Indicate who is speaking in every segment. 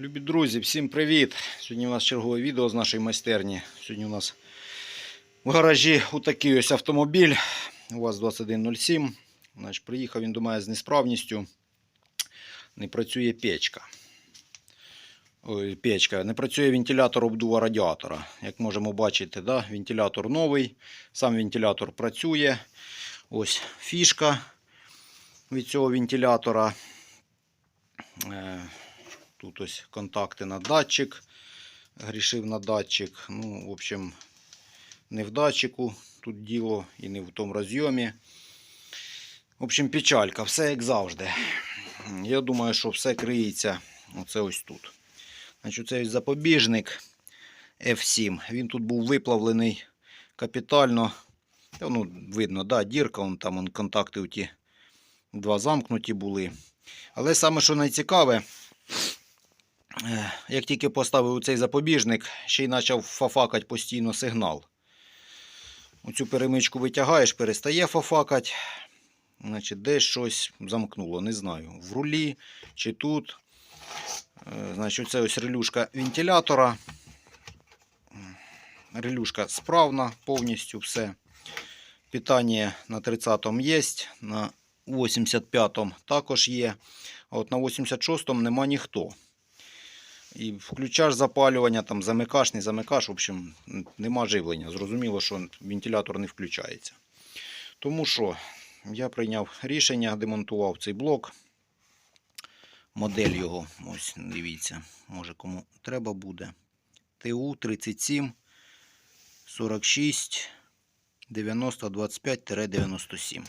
Speaker 1: Любі друзі, всім привіт! Сьогодні у нас чергове відео з нашої майстерні. Сьогодні у нас в гаражі отакий ось автомобіль УАЗ-2107. Значить, приїхав він до мене з несправністю. Не працює печка. Ой, печка. Не працює вентилятор обдува радіатора. Як можемо бачити, да? вентилятор новий. Сам вентилятор працює. Ось фішка від цього вентилятора. Тут ось контакти на датчик. Грішив на датчик. Ну, в общем, не в датчику тут діло і не в тому розйомі. В общем, печалька, все як завжди. Я думаю, що все криється оце ось тут. Значить, цей запобіжник F7. Він тут був виплавлений капітально. Ну, видно, да, дірка, вон там вон, контакти ті два замкнуті були. Але саме, що найцікаве, як тільки поставив цей запобіжник, ще й почав фафакати постійно сигнал. Оцю перемичку витягаєш, перестає фафакати. Значить, десь щось замкнуло, не знаю. В рулі чи тут. Е, Значить, оце ось релюшка вентилятора. Релюшка справна, повністю все. Питання на 30-му є, на 85-му також є. А от на 86-му нема ніхто. І включаєш запалювання, там замикаш, не замикаш, в общем, нема живлення. Зрозуміло, що вентилятор не включається. Тому що я прийняв рішення, демонтував цей блок. Модель його, ось дивіться, може кому треба буде. ТУ 37 46 90 25-97.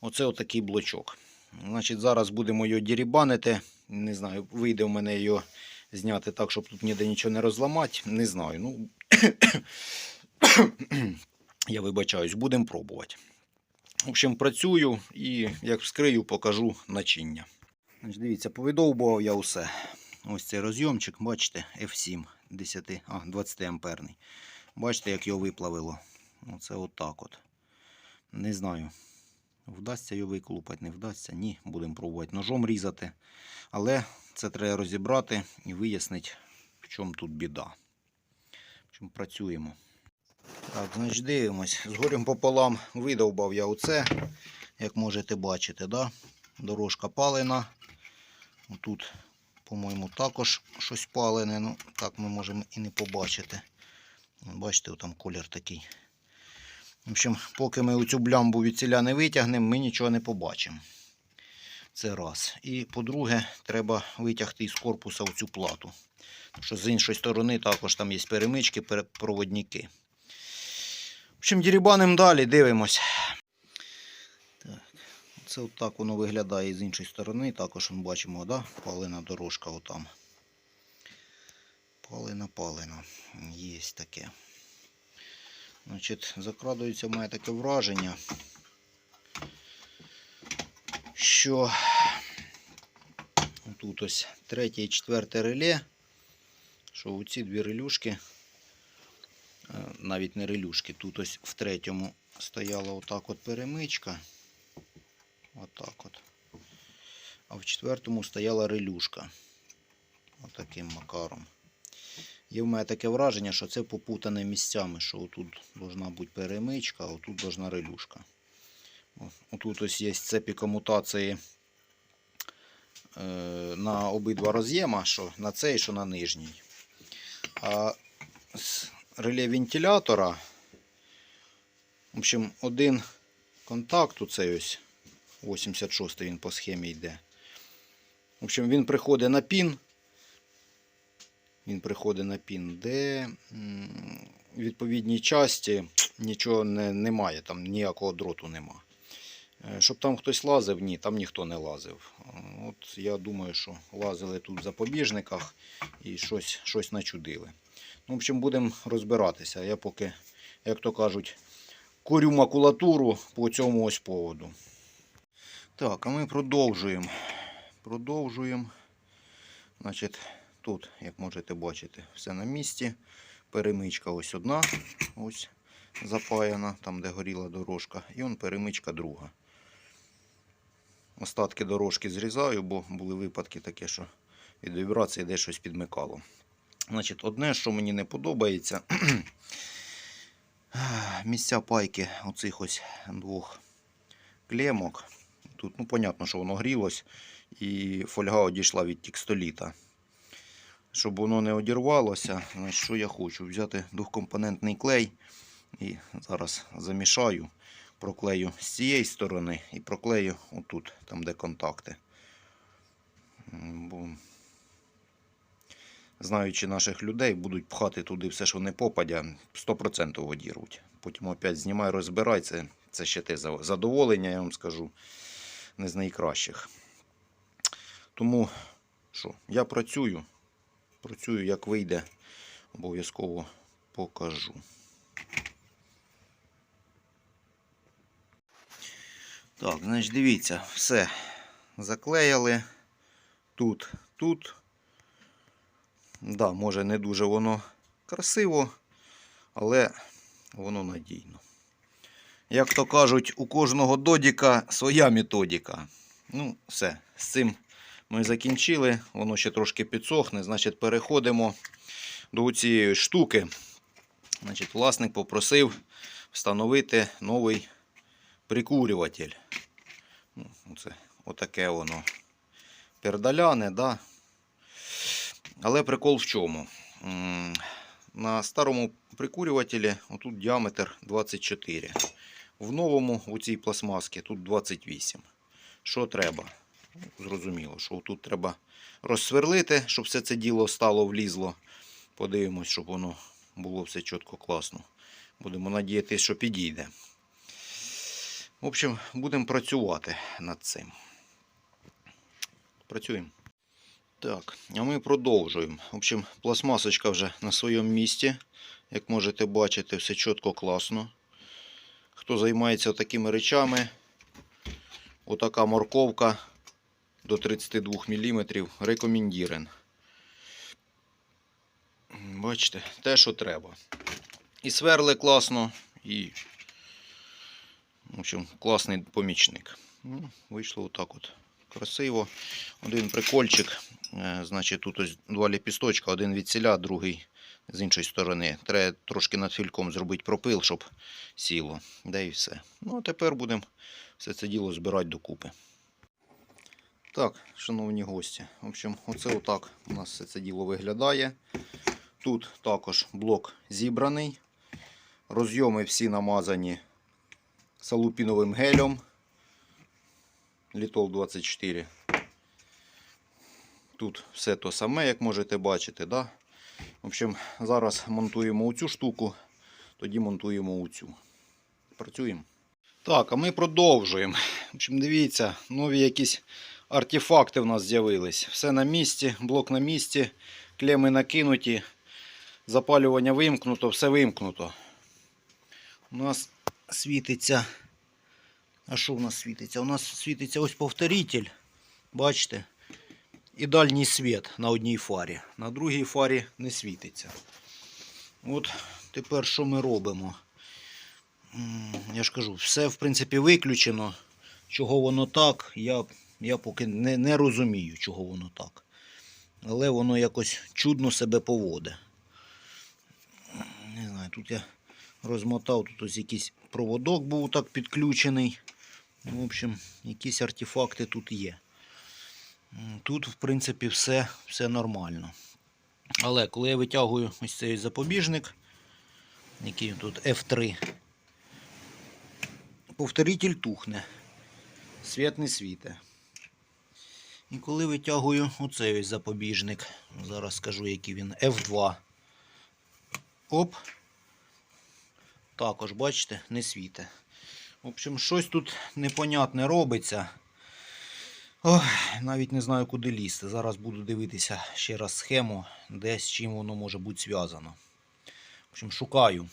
Speaker 1: Оце отакий блочок. Значить, зараз будемо його дірібанити. Не знаю, вийде в мене його зняти так, щоб тут ніде нічого не розламати. Не знаю. Ну, я вибачаюсь, будемо пробувати. В общем, працюю і як вскрию, покажу начиння. Значить, дивіться, повидовбував я усе. Ось цей розйомчик, бачите, F7 10, а, 20 амперний. Бачите, як його виплавило. Оце отак от. Не знаю. Вдасться його виклупати, не вдасться. Ні, будемо пробувати ножом різати. Але це треба розібрати і вияснити, в чому тут біда. В чому працюємо. Так, значить дивимось. З горем пополам видовбав я оце, як можете бачити, да? дорожка палена. Тут, по-моєму, також щось палене. Ну, так ми можемо і не побачити. Бачите, там колір такий. В общем, поки ми оцю блямбу від ціля не витягнемо, ми нічого не побачимо. Це раз. І по-друге, треба витягти із корпуса оцю плату. Що з іншої сторони також там є перемички, проводники. В общем, дірібаним далі, дивимось. Це отак воно виглядає з іншої сторони. Також ми бачимо, да? палена дорожка отам. Палена, палена. Є таке. Значить, закрадується мене таке враження, що тут ось третє і четверте реле, що оці дві релюшки, е, навіть не релюшки, тут ось в третьому стояла отак от перемичка. Отак от. А в четвертому стояла релюшка. Отаким макаром. Є в мене таке враження, що це попутане місцями, що отут должна бути перемичка, а отут должна релюшка. О, Отут ось є цепі комутації е, на обидва роз'єма, що на цей, що на нижній. А з реле вентилятора, в общем, один контакт, оцей ось 86 він по схемі йде. В общем, він приходить на пін. Він приходить на пін, де в відповідній часті нічого не, немає, там ніякого дроту нема. Е, Щоб там хтось лазив, ні, там ніхто не лазив. Е, От я думаю, що лазили тут в запобіжниках і щось, щось начудили. Ну, в общем, будемо розбиратися. Я поки, як то кажуть, курю макулатуру по цьому ось поводу. Так, а ми продовжуємо. Продовжуємо. Значить, Тут, як можете бачити, все на місці. Перемичка ось одна, ось запаяна, там де горіла дорожка. І он перемичка друга. Остатки дорожки зрізаю, бо були випадки такі, що від вібрації десь щось підмикало. Значить, одне, що мені не подобається, місця пайки оцих ось двох клемок. Тут, ну, понятно, що воно грілось, і фольга одійшла від текстоліта. Щоб воно не одірвалося, що я хочу? Взяти двохкомпонентний клей і зараз замішаю, проклею з цієї сторони і проклею отут, там де контакти. Бо, знаючи наших людей, будуть пхати туди все, що не попадя, 100% одірвуть. Потім опять знімай, розбирай, це, це ще те задоволення, я вам скажу, не з найкращих. Тому що, я працюю, працюю, як вийде, обов'язково покажу. Так, значить, дивіться, все заклеїли. Тут, тут. Да, може не дуже воно красиво, але воно надійно. Як то кажуть, у кожного додіка своя методика. Ну, все, з цим ми закінчили. Воно ще трошки підсохне. Значить, переходимо до цієї штуки. Значить, власник попросив встановити новий прикурюватель. Ну, оце, отаке воно пердаляне, да? Але прикол в чому? На старому прикурювателі отут діаметр 24. В новому у цій пластмасці тут 28. Що треба? Зрозуміло, що тут треба розсверлити, щоб все це діло стало влізло. Подивимось, щоб воно було все чітко класно. Будемо надіятися, що підійде. В общем, будемо працювати над цим. Працюємо. Так, а ми продовжуємо. В общем, пластмасочка вже на своєму місці. Як можете бачити, все чітко класно. Хто займається такими речами, отака морковка до 32 мм рекомендірен. Бачите, те, що треба. І сверли класно, і в общем, класний помічник. Ну, вийшло отак от красиво. Один прикольчик. Е, Значить, тут ось два ліпісточка, один від ціля, другий з іншої сторони. Треба трошки над фільком зробити пропил, щоб сіло. Да і все. Ну, а тепер будемо все це діло збирати докупи. Так, шановні гості. В общем, оце отак у нас все це діло виглядає. Тут також блок зібраний. Розйоми всі намазані салупіновим гелем. Літол 24. Тут все то саме, як можете бачити. Да? В общем, зараз монтуємо оцю штуку, тоді монтуємо оцю. Працюємо. Так, а ми продовжуємо. В общем, дивіться, нові якісь артефакти в нас з'явились. Все на місці, блок на місці, клеми накинуті, запалювання вимкнуто, все вимкнуто. У нас світиться. А що у нас світиться? У нас світиться ось повторитель. Бачите? І дальній світ на одній фарі. На другій фарі не світиться. От тепер що ми робимо? Я ж кажу, все в принципі виключено. Чого воно так, я, я поки не, не розумію, чого воно так. Але воно якось чудно себе поводить. Не знаю, тут я розмотав, тут ось якийсь проводок був так підключений. Ну, В общем, якісь артефакти тут є. Тут, в принципі, все, все нормально. Але коли я витягую ось цей запобіжник, який тут F3, повторитель тухне. Світ не світе. І коли витягую оцей запобіжник, зараз скажу, який він F2. Оп. Також, бачите, не світе. В общем, щось тут непонятне робиться. Ой, навіть не знаю, куди лізти. Зараз буду дивитися ще раз схему, де з чим воно може бути зв'язано. В общем, шукаю.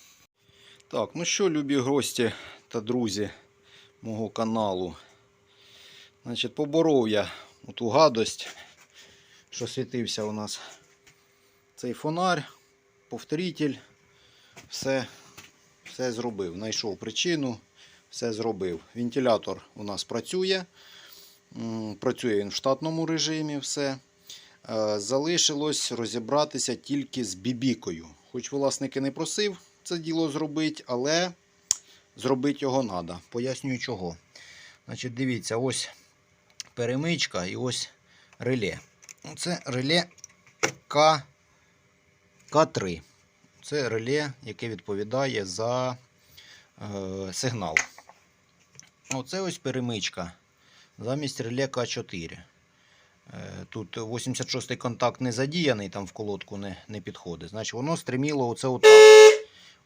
Speaker 1: Так, ну що, любі гості та друзі мого каналу. Значить, поборов я ту гадость, що світився у нас цей фонарь, повторитель. Все, все зробив. Знайшов причину, все зробив. Вентилятор у нас працює. Працює він в штатному режимі, все. Е, Залишилось розібратися тільки з бібікою. Хоч власник і не просив це діло зробити, але зробити його треба. Пояснюю чого. Значить, дивіться, ось перемичка і ось реле. Це реле К... К3. Це реле, яке відповідає за е, сигнал. Оце ось перемичка замість реле К4. Е, Тут 86-й контакт не задіяний, там в колодку не, не підходить. Значить, воно стриміло оце отак.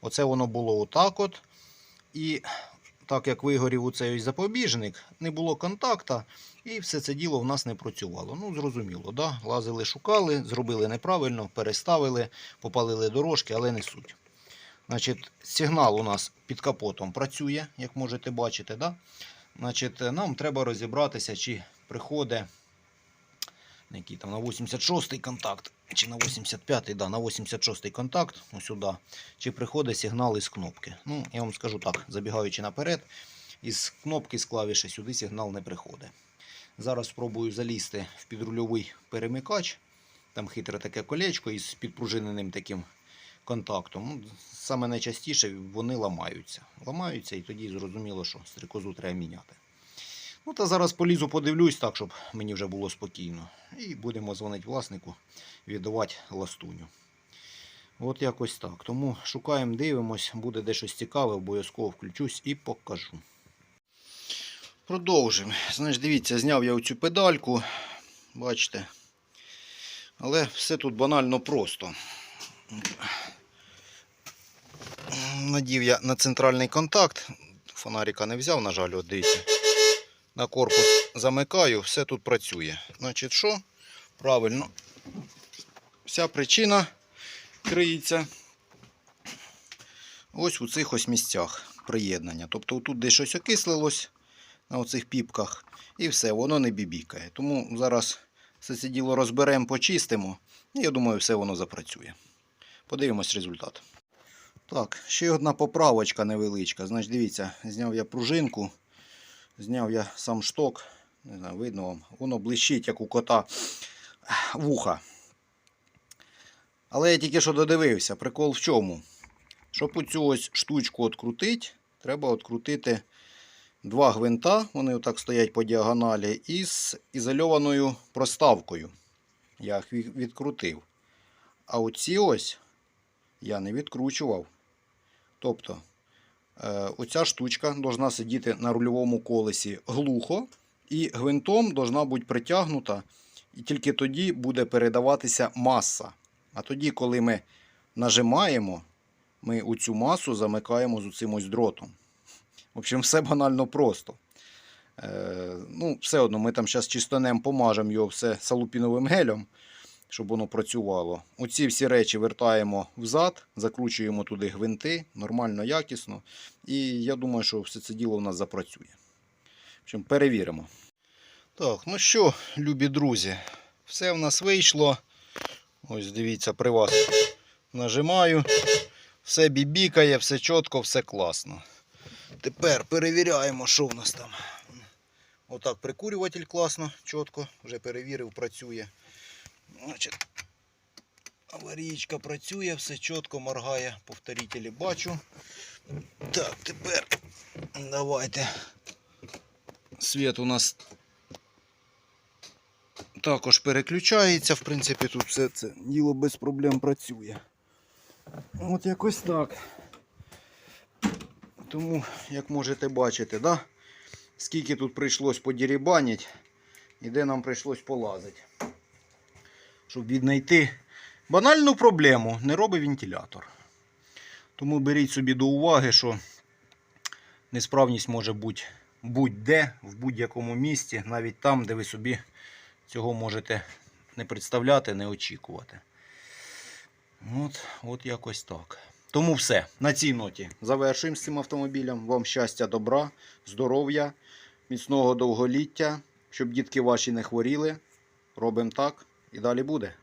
Speaker 1: Оце воно було отак от. І так як вигорів у цей запобіжник, не було контакта, і все це діло в нас не працювало. Ну, зрозуміло, да? лазили, шукали, зробили неправильно, переставили, попалили дорожки, але не суть. Значить, сигнал у нас під капотом працює, як можете бачити. Да? Значить, нам треба розібратися, чи приходить який там на 86-й контакт, чи на 85-й, да, на 86-й контакт, ось сюди, чи приходить сигнал із кнопки. Ну, я вам скажу так, забігаючи наперед, із кнопки з клавіші сюди сигнал не приходить. Зараз спробую залізти в підрульовий перемикач. Там хитре таке колечко із підпружиненим таким контактом. Ну, Саме найчастіше вони ламаються. Ламаються і тоді зрозуміло, що стрикозу треба міняти. Ну та зараз полізу, подивлюсь так, щоб мені вже було спокійно. І будемо дзвонити власнику, віддавати ластуню. От якось так. Тому шукаємо, дивимось, буде де цікаве, обов'язково включусь і покажу. Продовжимо. Знаєш, дивіться, зняв я оцю педальку. Бачите. Але все тут банально просто. Надів я на центральний контакт. Фонарика не взяв, на жаль, от дивіться. На корпус замикаю, все тут працює. Значить, що? Правильно. Вся причина криється ось у цих ось місцях приєднання. Тобто тут десь щось окислилось на оцих піпках і все, воно не бібікає. Тому зараз все це діло розберемо, почистимо. І я думаю, все воно запрацює. Подивимось результат. Так, ще одна поправочка невеличка. Значить, дивіться, зняв я пружинку, зняв я сам шток. Не знаю, видно вам, воно блищить, як у кота вуха. Але я тільки що додивився, прикол в чому? Щоб оцю ось штучку відкрутити, треба відкрутити два гвинта, вони отак стоять по діагоналі, із ізольованою проставкою. Я їх відкрутив. А оці ось я не відкручував. Тобто, оця штучка должна сидіти на рульовому колесі глухо, і гвинтом должна бути притягнута, і тільки тоді буде передаватися маса. А тоді, коли ми нажимаємо, ми у цю масу замикаємо з цим ось дротом. В общем, все банально просто. Е, ну, все одно ми там зараз чистонем помажемо його все салупіновим гелем, щоб воно працювало. Оці всі речі вертаємо взад, закручуємо туди гвинти, нормально, якісно. І я думаю, що все це діло у нас запрацює. Общем, перевіримо. Так, ну що, любі друзі, все в нас вийшло. Ось дивіться, при вас нажимаю. Все бібікає, все чітко, все класно. Тепер перевіряємо, що в нас там. Отак прикурюватель класно, чітко, вже перевірив, працює. Значить, аварійка працює, все чітко моргає, повторителі бачу. Так, тепер давайте. Світ у нас також переключається. В принципі, тут все це діло без проблем працює. От якось так. Тому, як можете бачити, да? скільки тут прийшлось подірібанити і де нам прийшлось полазити. Щоб віднайти банальну проблему, не робить вентилятор. Тому беріть собі до уваги, що несправність може бути будь-де, в будь-якому місці, навіть там, де ви собі цього можете не представляти, не очікувати. От, от якось так. Тому все. На цій ноті завершуємо з цим автомобілем. Вам щастя, добра, здоров'я, міцного довголіття, щоб дітки ваші не хворіли. Робимо так і далі буде.